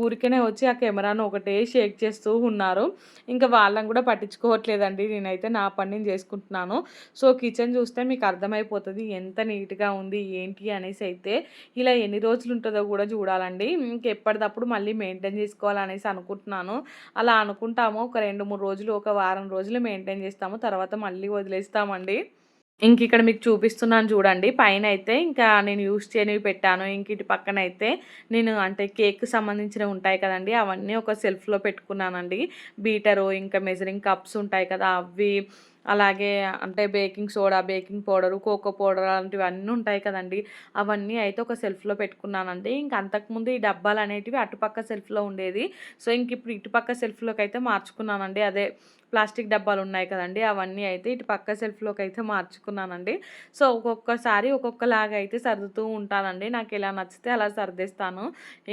ఊరికనే వచ్చి ఆ కెమెరాను ఒకటే షేక్ చేస్తూ ఉన్నారు. ఇంకా వాళ్ళని కూడా పట్టించుకోవట్లేదండి. నేనైతే నా పని నేను చేసుకుంటున్నాను. సో కిచెన్ చూస్తే మీకు అర్థమైపోతుంది. ఎంత నీట్గా ఉంది ఏంటి అనేసి అయితే ఇలా ఎన్ని రోజులు ఉంటుందో కూడా చూడాలండి. ఇంకెప్పటిదప్పుడు మళ్ళీ మెయింటైన్ చేసుకోవాలనేసి అనుకుంటున్నాను. అలా అనుకుంటాము. ఒక రెండు మూడు రోజులు ఒక వారం రోజులు మెయింటైన్ చేస్తాము. తర్వాత మళ్ళీ వదిలేస్తామండి. ఇంక ఇక్కడ మీకు చూపిస్తున్నాను చూడండి. పైన అయితే ఇంకా నేను యూస్ చేయనివి పెట్టాను. ఇంక ఇటు పక్కన అయితే నేను అంటే కేక్ సంబంధించినవి ఉంటాయి కదండి. అవన్నీ ఒక సెల్ఫ్లో పెట్టుకున్నానండి. బీటరు ఇంకా మెజరింగ్ కప్స్ ఉంటాయి కదా అవి అలాగే అంటే baking soda baking powder cocoa powder అలాంటివి అన్నీ ఉంటాయి కదండి. అవన్నీ అయితే ఒక సెల్ఫ్లో పెట్టుకున్నానండి. ఇంక అంతకుముందు ఈ డబ్బాలు అనేటివి అటుపక్క సెల్ఫ్లో ఉండేది. సో ఇంక ఇప్పుడు ఇటుపక్క సెల్ఫ్లోకి అయితే మార్చుకున్నానండి. అదే ప్లాస్టిక్ డబ్బాలు ఉన్నాయి కదండి అవన్నీ అయితే ఇటు పక్క సెల్ఫ్లోకి అయితే మార్చుకున్నానండి. సో ఒక్కొక్కసారి ఒక్కొక్కలాగా అయితే సర్దుతూ ఉంటానండి. నాకు ఎలా నచ్చితే అలా సర్దేస్తాను.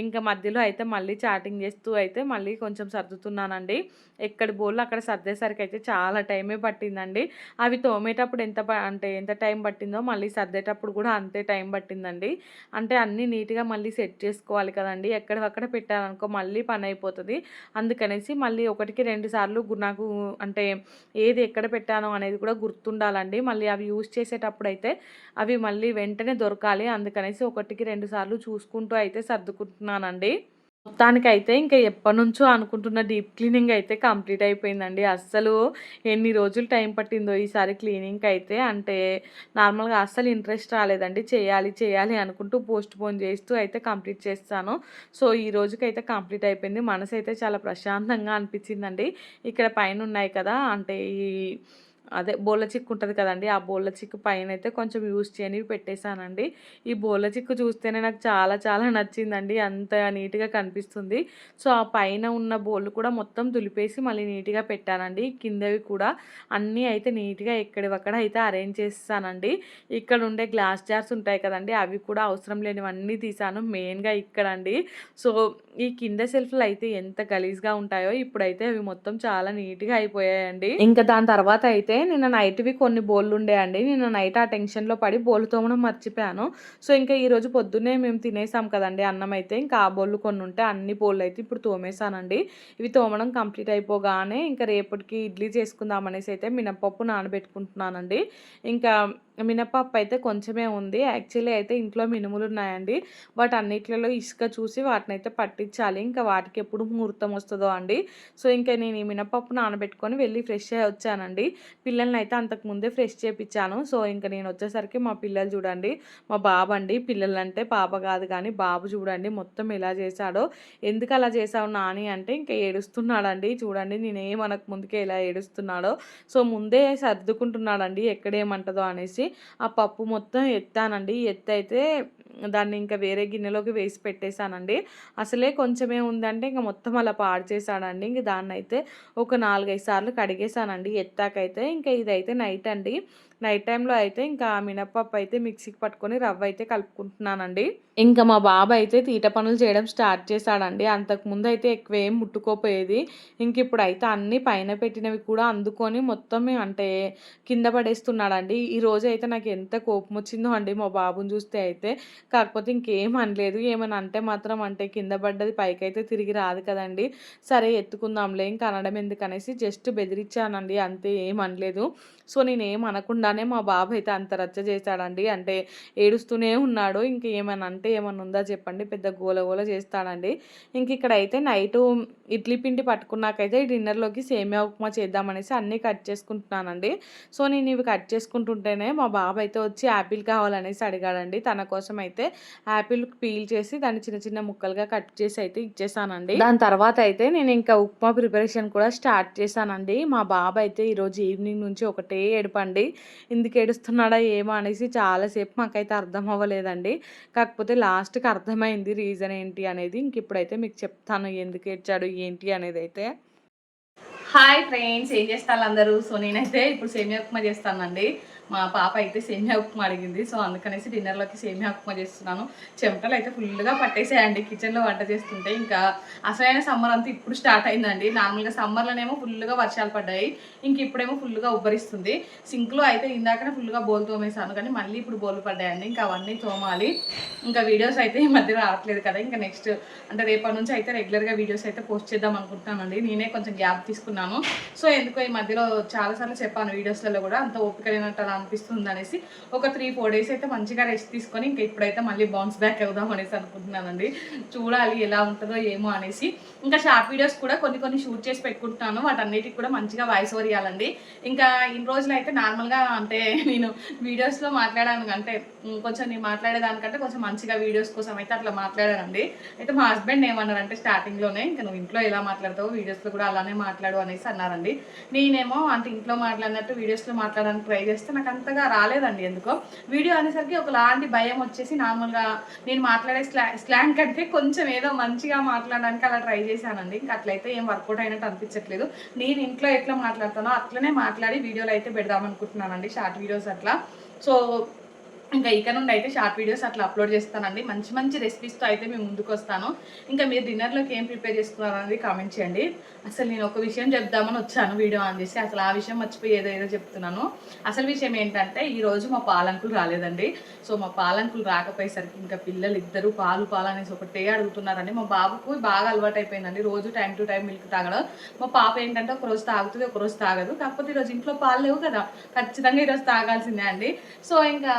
ఇంకా మధ్యలో అయితే మళ్ళీ చాటింగ్ చేస్తూ అయితే మళ్ళీ కొంచెం సర్దుతున్నానండి. ఎక్కడి బోళ్ళు అక్కడ సర్దేసరికి అయితే చాలా టైమే పట్టిందండి. అవి తోమేటప్పుడు ఎంత అంటే ఎంత టైం పట్టిందో మళ్ళీ సర్దేటప్పుడు కూడా అంతే టైం పట్టిందండి. అంటే అన్నీ నీట్గా మళ్ళీ సెట్ చేసుకోవాలి కదండి. ఎక్కడ పెట్టారనుకో మళ్ళీ పని అయిపోతుంది అందుకనేసి మళ్ళీ ఒకటికి రెండు సార్లు నాకు అంటే ఏది ఎక్కడ పెట్టానో అనేది కూడా గుర్తుండాలండి. మళ్ళీ అవి యూజ్ చేసేటప్పుడు అయితే అవి మళ్ళీ వెంటనే దొరకాలి. అందుకనేసి ఒకటికి రెండు సార్లు చూసుకుంటూ అయితే సర్దుకుంటున్నానండి. మొత్తానికైతే ఇంకా ఎప్పటినుంచో అనుకుంటున్న డీప్ క్లీనింగ్ అయితే కంప్లీట్ అయిపోయిందండి. అస్సలు ఎన్ని రోజులు టైం పట్టిందో ఈసారి క్లీనింగ్కి అయితే అంటే నార్మల్గా అస్సలు ఇంట్రెస్ట్ రాలేదండి. చేయాలి చేయాలి అనుకుంటూ పోస్ట్ పోన్ చేస్తూ అయితే కంప్లీట్ చేస్తాను. సో ఈ రోజుకైతే కంప్లీట్ అయిపోయింది. మనసు అయితే చాలా ప్రశాంతంగా అనిపించిందండి. ఇక్కడ పైన ఉన్నాయి కదా అంటే ఈ అదే బోళ్ళ చిక్కు ఉంటుంది కదండి ఆ బోళ్ళ చిక్కు పైన అయితే కొంచెం యూస్ చేయనివి పెట్టేశానండి. ఈ బోళ్ళ చిక్కు చూస్తేనే నాకు చాలా చాలా నచ్చిందండి అంత నీట్గా కనిపిస్తుంది. సో ఆ పైన ఉన్న బోళ్ళు కూడా మొత్తం దులిపేసి మళ్ళీ నీట్గా పెట్టానండి. కిందవి కూడా అన్నీ అయితే నీట్గా ఎక్కడివక్కడ అయితే అరేంజ్ చేస్తానండి ఇక్కడ ఉండే గ్లాస్ జార్స్ ఉంటాయి కదండి అవి కూడా అవసరం లేనివన్నీ తీసాను మెయిన్గా ఇక్కడ అండి సో ఈ కింద సెల్ఫ్లు అయితే ఎంత గలీజ్గా ఉంటాయో ఇప్పుడైతే అవి మొత్తం చాలా నీట్గా అయిపోయాయండి. ఇంకా దాని తర్వాత అయితే నిన్న నైట్వి కొన్ని బోళ్ళు ఉండేయండి నిన్న నైట్ ఆ టెన్షన్లో పడి బోళ్ళు తోమడం మర్చిపోయాను. సో ఇంకా ఈరోజు పొద్దున్నే మేము తినేసాం కదండి అన్నం అయితే. ఇంకా ఆ బోళ్ళు కొన్ని ఉంటే అన్ని బోళ్ళు అయితే ఇప్పుడు తోమేశానండి ఇవి తోమడం కంప్లీట్ అయిపోగానే ఇంకా రేపటికి ఇడ్లీ చేసుకుందాం అనేసి అయితే మినపప్పు నానబెట్టుకుంటున్నానండి. ఇంకా మినపప్పు అయితే కొంచెమే ఉంది. యాక్చువల్లీ అయితే ఇంట్లో మినుములు ఉన్నాయండి. బట్ అన్నిట్లలో ఇసుక చూసి వాటిని అయితే పట్టించాలి. ఇంకా వాటికి ఎప్పుడు ముహూర్తం వస్తుందో అండి. సో ఇంకా నేను ఈ మినపప్పు నానబెట్టుకొని వెళ్ళి ఫ్రెష్ అయ్యి వచ్చానండి. పిల్లల్ని అయితే అంతకుముందే ఫ్రెష్ చేపించాను సో ఇంకా నేను వచ్చేసరికి మా పిల్లలు చూడండి. మా బాబు అండి. పిల్లలంటే పాప కాదు కానీ బాబు చూడండి మొత్తం ఎలా చేశాడో. ఎందుకు అలా చేసావు నాని అంటే ఇంకా ఏడుస్తున్నాడండి. చూడండి నేనేం మనకు ముందుకే ఎలా ఏడుస్తున్నాడో. సో ముందే సర్దుకుంటున్నాడండి. ఎక్కడేమంటదో అనేసి. ఆ పప్పు మొత్తం ఎత్తానండి. ఎత్తైతే దాన్ని ఇంకా వేరే గిన్నెలోకి వేసి పెట్టేశానండి. అసలే కొంచెమే ఉందంటే ఇంకా మొత్తం అలా పాడు చేశాడండి ఇంక దాన్ని అయితే ఒక నాలుగైదు సార్లు కడిగేశానండి. ఎత్తాకైతే ఇంకా ఇదైతే నైట్ అండి. నైట్ టైంలో అయితే ఇంకా మినప్పప్పు అయితే మిక్సీకి పట్టుకొని రవ్వ అయితే కలుపుకుంటున్నానండి. ఇంకా మా బాబు అయితే తీట పనులు చేయడం స్టార్ట్ చేశాడండి. అంతకుముందు అయితే ఎక్కువ ఏం ముట్టుకోపోయేది. ఇంక ఇప్పుడు అయితే అన్ని పైన పెట్టినవి కూడా అందుకొని మొత్తం అంటే కింద పడేస్తున్నాడండి. ఈ రోజు అయితే నాకు ఎంత కోపం వచ్చిందో అండి మా బాబుని చూస్తే అయితే. కాకపోతే ఇంకేం అనలేదు. ఏమని అంటే మాత్రం అంటే కింద పడ్డది పైకి అయితే తిరిగి రాదు కదండి. సరే ఎత్తుకుందాంలే ఇంకా అనడం ఎందుకనేసి జస్ట్ బెదిరించానండి అంతే ఏం అనలేదు. సో నేను అనకుండానే మా బాబు అయితే అంత రచ్చ చేశాడండి. అంటే ఏడుస్తూనే ఉన్నాడు. ఇంక ఏమైనా అంటే ఏమన్నా ఉందా చెప్పండి. పెద్ద గోల గోల చేస్తాడండి. ఇంక ఇక్కడ అయితే నైట్ ఇడ్లీ పిండి పట్టుకున్నాకైతే డిన్నర్లోకి సేమియా ఉప్మా చేద్దామనేసి అన్నీ కట్ చేసుకుంటున్నానండి. సో నేను ఇవి కట్ చేసుకుంటుంటేనే మా బాబు అయితే వచ్చి యాపిల్ కావాలనేసి అడిగాడండి. తన కోసం అయితే యాపిల్ పీల్ చేసి దాన్ని చిన్న చిన్న ముక్కలుగా కట్ చేసి అయితే ఇచ్చేసానండి. దాని తర్వాత అయితే నేను ఇంకా ఉప్మా ప్రిపరేషన్ కూడా స్టార్ట్ చేశానండి. మా బాబు అయితే ఈరోజు ఈవినింగ్ నుంచి ఒకటే ఏడుపండి. ఎందుకు ఏడుస్తున్నాడా ఏమో అనేసి చాలాసేపు మాకైతే అర్థం అవ్వలేదండి. కాకపోతే లాస్ట్కి అర్థమైంది రీజన్ ఏంటి అనేది ఇంక ఇప్పుడైతే మీకు చెప్తాను ఎందుకు ఏడ్చాడు ఏంటి అనేది అయితే. హాయ్ ఫ్రెండ్స్ ఏం చేస్తారు అందరూ? సో నేనైతే ఇప్పుడు సేమియా ఉప్మా చేస్తానండి. మా పాప అయితే సేమియా ఉప్మా అడిగింది. సో అందుకనేసి డిన్నర్లోకి సేమియా ఉప్మా చేస్తున్నాను. చెమటలు అయితే ఫుల్గా పట్టేసాయండి. కిచెన్లో వంట చేస్తుంటే ఇంకా అసలైన సమ్మర్ అంతా ఇప్పుడు స్టార్ట్ అయిందండి. నార్మల్గా సమ్మర్లోనేమో ఫుల్గా వర్షాలు పడ్డాయి. ఇంక ఇప్పుడేమో ఫుల్గా ఉబ్బరిస్తుంది. సింక్లో అయితే ఇందాకనే ఫుల్గా బోల్ తోమేశాను. కానీ మళ్ళీ ఇప్పుడు బోల్ పడ్డాయండి. ఇంకా అవన్నీ తోమాలి. ఇంకా వీడియోస్ అయితే ఈ మధ్య రావట్లేదు కదా. ఇంకా నెక్స్ట్ అంటే రేపటి నుంచి అయితే రెగ్యులర్గా వీడియోస్ అయితే పోస్ట్ చేద్దాం అనుకుంటున్నానండి. నేనే కొంచెం గ్యాప్ తీసుకున్నాను. సో ఎందుకో ఈ మధ్యలో చాలాసార్లు చెప్పాను వీడియోస్లలో కూడా. అంత ఓపిక లేనట్టు అనిపిస్తుంది అనేసి ఒక త్రీ ఫోర్ డేస్ అయితే మంచిగా రెస్ట్ తీసుకొని ఇంకా ఇప్పుడైతే మళ్ళీ బౌన్స్ బ్యాక్ అవుదాం అనేసి అనుకుంటున్నానండి. చూడాలి ఎలా ఉంటుందో ఏమో అనేసి. ఇంకా షార్ట్ వీడియోస్ కూడా కొన్ని కొన్ని షూట్ చేసి పెట్టుకుంటున్నాను. వాటన్నిటికి కూడా మంచిగా వాయిస్ ఓవర్ ఇవ్వాలండి ఇంకా ఇన్ని రోజులు అయితే నార్మల్గా అంటే నేను వీడియోస్లో మాట్లాడాను అంటే కొంచెం నేను మాట్లాడేదానికంటే కొంచెం మంచిగా వీడియోస్ కోసం అయితే అట్లా మాట్లాడానండి. అయితే మా హస్బెండ్ ఏమన్నారంటే స్టార్టింగ్లోనే ఇంకా నువ్వు ఇంట్లో ఎలా మాట్లాడతావు వీడియోస్లో కూడా అలానే మాట్లాడు అనేసి అన్నారండి. నేనేమో అంటే ఇంట్లో మాట్లాడినట్టు వీడియోస్లో మాట్లాడడానికి ట్రై చేస్తే నాకు అంతగా రాలేదండి ఎందుకో. వీడియో అనేసరికి ఒకలాంటి భయం వచ్చేసి నార్మల్గా నేను మాట్లాడే స్లా స్లాంగ్ కంటే కొంచెం ఏదో మంచిగా మాట్లాడడానికి అలా ట్రై చేశానండి. ఇంకా అట్లయితే ఏం వర్కౌట్ అయినట్టు అనిపించట్లేదు. నేను ఇంట్లో ఎట్లా మాట్లాడతానో అట్లనే మాట్లాడి వీడియోలు అయితే పెడదామనుకుంటున్నానండి షార్ట్ వీడియోస్ అట్లా. సో ఇంకా ఇక నుండి అయితే షార్ట్ వీడియోస్ అట్లా అప్లోడ్ చేస్తానండి. మంచి మంచి రెసిపీస్తో అయితే మేము ముందుకు వస్తాను ఇంకా మీరు డిన్నర్లోకి ఏం ప్రిపేర్ చేసుకున్నారనేది కామెంట్ చేయండి. అసలు నేను ఒక విషయం చెప్దామని వచ్చాను వీడియో ఆన్ చేసి అసలు ఆ విషయం మర్చిపోయి ఏదో ఏదో చెప్తున్నాను. అసలు విషయం ఏంటంటే ఈరోజు మా పాలంకులు రాలేదండి. సో మా పాలంకులు రాకపోయేసరికి ఇంకా పిల్లలు ఇద్దరు పాలు పాలు అనేసి ఒకటే అడుగుతున్నారండి. మా బాబుకు బాగా అలవాటు అయిపోయిందండి రోజు టైం టు టైం మిల్క్ తాగడం. మా పాప ఏంటంటే ఒకరోజు తాగుతుంది ఒక రోజు తాగదు. కాకపోతే ఈరోజు ఇంట్లో పాలు లేవు కదా. ఖచ్చితంగా ఈరోజు తాగాల్సిందే అండి. సో ఇంకా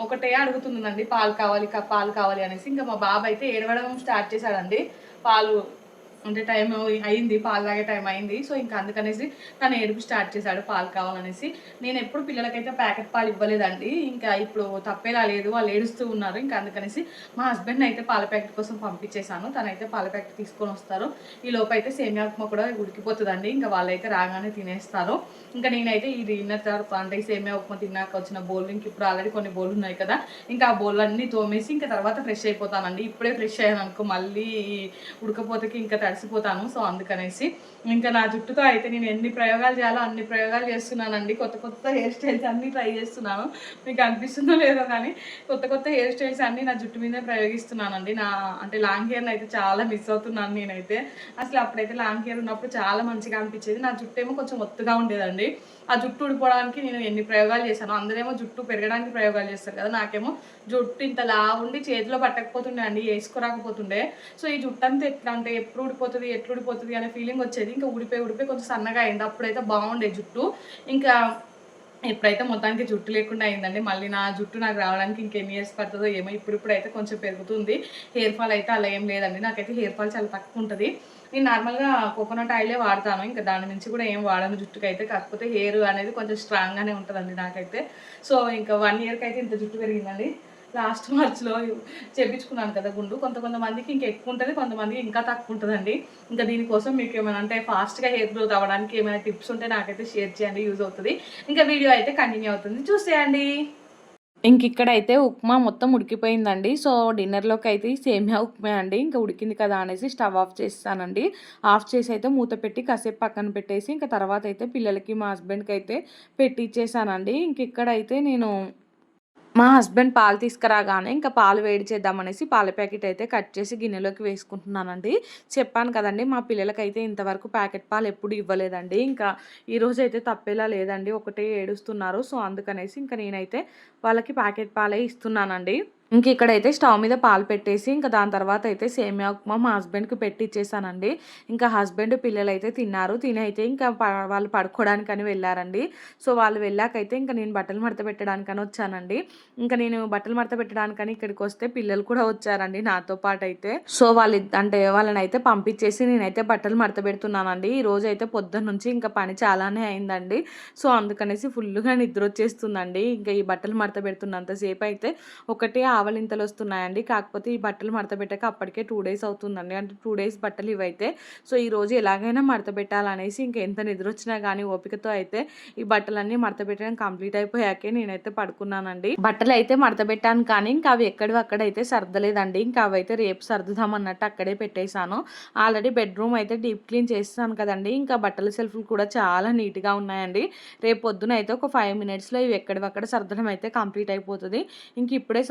ఒకటే అడుగుతుందండి పాలు కావాలి కా- పాలు కావాలి అనేసి. ఇంకా మా బాబు అయితే ఏడవడం స్టార్ట్ చేశాడండి. పాలు అంటే టైం అయింది పాలు తాగే టైం అయింది. సో ఇంకా అందుకనేసి తను ఏడుపు స్టార్ట్ చేశాడు పాలు కావాలనేసి. నేను ఎప్పుడు పిల్లలకైతే ప్యాకెట్ పాలు ఇవ్వలేదండి. ఇంకా ఇప్పుడు తప్పేలా లేదు వాళ్ళు ఏడుస్తూ ఉన్నారు. ఇంకా అందుకనేసి మా హస్బెండ్ అయితే పాల ప్యాకెట్ కోసం పంపించేశాను. తనైతే పాల ప్యాకెట్ తీసుకొని వస్తారు. ఈ లోపు అయితే సేమియా ఉప్మా కూడా ఉడికిపోతుందండి. ఇంకా వాళ్ళైతే రాగానే తినేస్తారు. ఇంకా నేనైతే ఈ తిన్న తర్వాత అంటే ఈ సేమియా ఉప్మా తిన్నాక వచ్చిన బౌల్ ఇంక ఇప్పుడు ఆల్రెడీ కొన్ని బౌల్ ఉన్నాయి కదా. ఇంకా ఆ బౌల్ అన్నీ తోమేసి ఇంకా తర్వాత ఫ్రెష్ అయిపోతానండి. ఇప్పుడే ఫ్రెష్ అయ్యాను అనుకో మళ్ళీ ఉడకపోతకి ఇంకా అలసిపోతాను సో అందుకనేసి ఇంకా నా జుట్టుతో అయితే నేను ఎన్ని ప్రయోగాలు చేయాలో అన్ని ప్రయోగాలు చేస్తున్నానండి. కొత్త కొత్త హెయిర్ స్టైల్స్ అన్నీ ట్రై చేస్తున్నాను. మీకు అనిపిస్తుందో లేదో కానీ కొత్త కొత్త హెయిర్ స్టైల్స్ అన్నీ నా జుట్టు మీదే ప్రయోగిస్తున్నానండి. నా అంటే లాంగ్ హెయిర్ అయితే చాలా మిస్ అవుతున్నాను నేనైతే. అసలు అప్పుడైతే లాంగ్ హెయిర్ ఉన్నప్పుడు చాలా మంచిగా అనిపించేది. నా జుట్టు ఏమో కొంచెం ఒత్తుగా ఉండేదండి. ఆ జుట్టు ఊడిపోవడానికి నేను ఎన్ని ప్రయోగాలు చేశాను అందరేమో జుట్టు పెరగడానికి ప్రయోగాలు చేస్తారు కదా నాకేమో జుట్టు ఇంత లా ఉండి చేతిలో పట్టకపోతుండే అండి వేసుకోరాకపోతుండే. సో ఈ జుట్టు అంతా ఎట్లా అంటే ఎప్పుడు ఊడిపోతుంది ఎట్లు ఊడిపోతుంది అనే ఫీలింగ్ వచ్చేది. ఇంకా ఊడిపోయి ఊడిపోయి కొంచెం సన్నగా అయింది. అప్పుడైతే బాగుండే జుట్టు. ఇంకా ఇప్పుడైతే మొత్తానికి జుట్టు లేకుండా అయిందండి. మళ్ళీ నా జుట్టు నాకు రావడానికి ఇంకెన్ని ఇయర్స్ పడుతుందో ఏమో ఇప్పుడు ఇప్పుడైతే అయితే కొంచెం పెరుగుతుంది. హెయిర్ ఫాల్ అయితే అలా ఏం లేదండి. నాకైతే హెయిర్ ఫాల్ చాలా తక్కువ ఉంటుంది. నేను నార్మల్గా కోకోనట్ ఆయిలే వాడతాను. ఇంకా దాని నుంచి కూడా ఏం వాడను జుట్టుకి అయితే కాకపోతే హెయిర్ అనేది కొంచెం స్ట్రాంగ్గానే ఉంటుందండి నాకైతే. సో ఇంకా వన్ ఇయర్కి అయితే ఇంత జుట్టు పెరిగిందండి. లాస్ట్ మార్చ్లో చేపించుకున్నాను కదా గుండు. కొంత కొంతమందికి ఇంకా ఎక్కువ ఉంటుంది కొంతమందికి ఇంకా తక్కువ ఉంటుందండి. ఇంకా దీనికోసం మీకు ఏమైనా అంటే ఫాస్ట్గా హెయిర్ గ్రోత్ అవ్వడానికి ఏమైనా టిప్స్ ఉంటే నాకైతే షేర్ చేయండి యూజ్ అవుతుంది. ఇంకా వీడియో అయితే కంటిన్యూ అవుతుంది. చూసేయండి. ఇంక ఇక్కడైతే ఉప్మా మొత్తం ఉడికిపోయిందండి. సో డిన్నర్లోకి అయితే సేమియా ఉప్మా అండి. ఇంకా ఉడికింది కదా అనేసి స్టవ్ ఆఫ్ చేస్తానండి. ఆఫ్ చేసి అయితే మూత పెట్టి కాసేపు పక్కన పెట్టేసి ఇంకా తర్వాత అయితే పిల్లలకి మా హస్బెండ్కి అయితే పెట్టి ఇచ్చేసానండి ఇంక ఇక్కడైతే నేను మా హస్బెండ్ పాలు తీసుకురాగానే ఇంకా పాలు వేడి చేద్దామనేసి పాల ప్యాకెట్ అయితే కట్ చేసి గిన్నెలోకి వేసుకుంటున్నానండి. చెప్పాను కదండి మా పిల్లలకైతే ఇంతవరకు ప్యాకెట్ పాలు ఎప్పుడు ఇవ్వలేదండి. ఇంకా ఈరోజు అయితే తప్పేలా లేదండి ఒకటే ఏడుస్తున్నారు. సో అందుకనేసి ఇంకా నేనైతే వాళ్ళకి ప్యాకెట్ పాలే ఇస్తున్నానండి. ఇంక ఇక్కడైతే స్టవ్ మీద పాలు పెట్టేసి ఇంకా దాని తర్వాత అయితే సేమియా ఉప్మా మా హస్బెండ్కి పెట్టి ఇచ్చేసానండి. ఇంకా హస్బెండ్ పిల్లలు అయితే తిన్నారు. తిని అయితే ఇంకా ప- వాళ్ళు పడుకోవడానికని వెళ్ళారండి. సో వాళ్ళు వెళ్ళాకైతే ఇంకా నేను బట్టలు మడత పెట్టడానికని వచ్చానండి. ఇంకా నేను బట్టలు మడత పెట్టడానికని ఇక్కడికి వస్తే పిల్లలు కూడా వచ్చారండి నాతో పాటు అయితే. సో వాళ్ళు అంటే వాళ్ళని అయితే పంపించేసి నేనైతే బట్టలు మడత పెడుతున్నానండి. ఈ రోజు అయితే పొద్దున్న నుంచి ఇంకా పని చాలానే అయిందండి. సో అందుకనేసి ఫుల్గా నిద్ర వచ్చేస్తుందండి. ఇంకా ఈ బట్టలు మడత పెడుతున్నంతసేపు అయితే ఒకటే ఆవలింతలు వస్తున్నాయండి కాకపోతే ఈ బట్టలు మడత పెట్టక అప్పటికే టూ డేస్ అవుతుందండి. అంటే టూ డేస్ బట్టలు ఇవైతే సో ఈ రోజు ఎలాగైనా మడత పెట్టాలనేసి ఇంకా ఎంత నిద్ర వచ్చినా కానీ ఓపికతో అయితే ఈ బట్టలన్నీ మడత పెట్టడం కంప్లీట్ అయిపోయాకే నేనైతే పడుకున్నానండి. బట్టలు అయితే మడత పెట్టాను కానీ ఇంకా అవి ఎక్కడివి అక్కడైతే సర్దలేదండి. ఇంకా అవి అయితే రేపు సర్దుదాం అన్నట్టు అక్కడే పెట్టేశాను. ఆల్రెడీ బెడ్రూమ్ అయితే డీప్ క్లీన్ చేస్తాను కదండి. ఇంకా బట్టల సెల్ఫ్లు కూడా చాలా నీట్గా ఉన్నాయండి. రేపు పొద్దున అయితే ఒక ఫైవ్ మినిట్స్లో ఇవి ఎక్కడివక్కడ సర్దడం అయితే కంప్లీట్ అయిపోతుంది. ఇంక ఇప్పుడే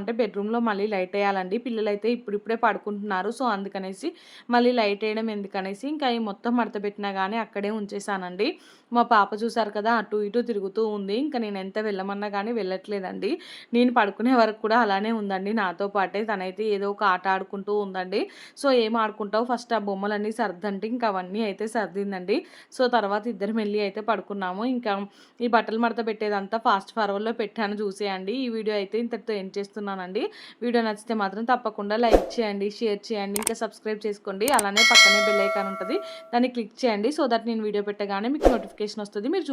అంటే బెడ్రూమ్లో మళ్ళీ లైట్ వేయాలండి. పిల్లలు అయితే ఇప్పుడిప్పుడే పడుకుంటున్నారు. సో అందుకనేసి మళ్ళీ లైట్ వేయడం ఎందుకనేసి ఇంకా ఈ మొత్తం మడత పెట్టినా కానీ అక్కడే ఉంచేసానండి. మా పాప చూసారు కదా అటు ఇటు తిరుగుతూ ఉంది. ఇంకా నేను ఎంత వెళ్ళమన్నా కానీ వెళ్ళట్లేదండి. నేను పడుకునే వరకు కూడా అలానే ఉందండి నాతో పాటే. తనైతే ఏదో ఒక ఆట ఆడుకుంటూ ఉందండి. సో ఏం ఆడుకుంటావు? ఫస్ట్ ఆ బొమ్మలన్నీ సర్దంటే ఇంకా అవన్నీ అయితే సర్దిందండి. సో తర్వాత ఇద్దరం వెళ్ళి అయితే పడుకున్నాము. ఇంకా ఈ బట్టలు మడత పెట్టేదంతా ఫాస్ట్ ఫార్వర్డ్లో పెట్టాను చూసేయండి. ఈ వీడియో అయితే ఇంతటితో చేస్తాను చేస్తున్నానండి. వీడియో నచ్చితే మాత్రం తప్పకుండా లైక్ చేయండి షేర్ చేయండి ఇంకా సబ్స్క్రైబ్ చేసుకోండి. అలానే పక్కనే బెల్ ఐకాన్ ఉంటుంది. దాన్ని క్లిక్ చేయండి. సో దట్ నేను వీడియో పెట్టగానే మీకు నోటిఫికేషన్ వస్తుంది. మీరు